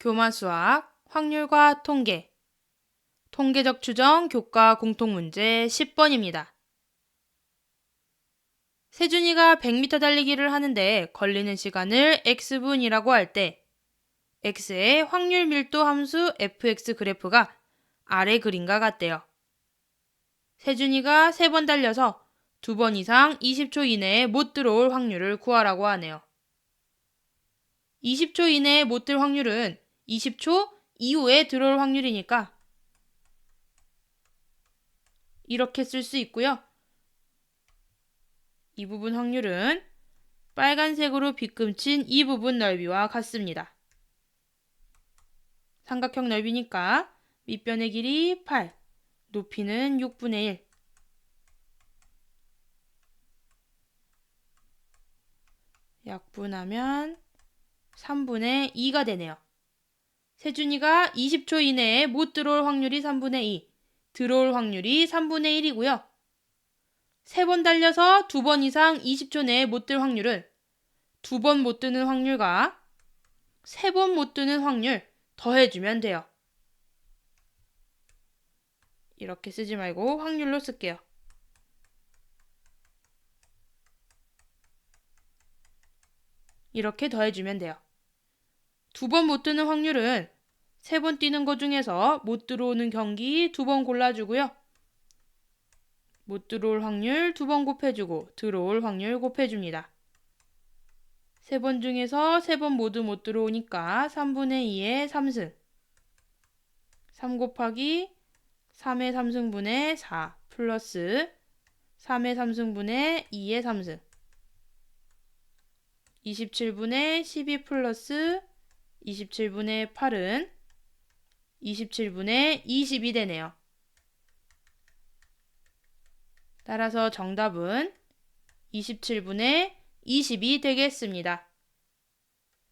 교마 수학, 확률과 통계, 통계적 추정 교과 공통 문제 10번입니다. 세준이가 100m 달리기를 하는데 걸리는 시간을 x분이라고 할 때 x의 확률 밀도 함수 fx 그래프가 아래 그림과 같대요. 세준이가 3번 달려서 2번 이상 20초 이내에 못 들어올 확률을 구하라고 하네요. 20초 이내에 못 들 확률은 20초 이후에 들어올 확률이니까 이렇게 쓸 수 있고요. 이 부분 확률은 빨간색으로 빗금친 이 부분 넓이와 같습니다. 삼각형 넓이니까 밑변의 길이 8, 높이는 6분의 1. 약분하면 3분의 2가 되네요. 세준이가 20초 이내에 못 들어올 확률이 3분의 2, 들어올 확률이 3분의 1이고요. 세 번 달려서 두 번 이상 20초 내에 못 들 확률은 두번못 뜨는 확률과 세 번못 뜨는 확률 더해주면 돼요. 이렇게 쓰지 말고 확률로 쓸게요. 이렇게 더해주면 돼요. 두 번못 뜨는 확률은 세 번 뛰는 것 중에서 못 들어오는 경기 두 번 골라주고요. 못 들어올 확률 두 번 곱해주고 들어올 확률 곱해줍니다. 세 번 중에서 세 번 모두 못 들어오니까 3분의 2의 3승 3 곱하기 3의 3승분의 4 플러스 3의 3승분의 2의 3승 27분의 12 플러스 27분의 8은 27분의 20이 되네요. 따라서 정답은 27분의 20이 되겠습니다.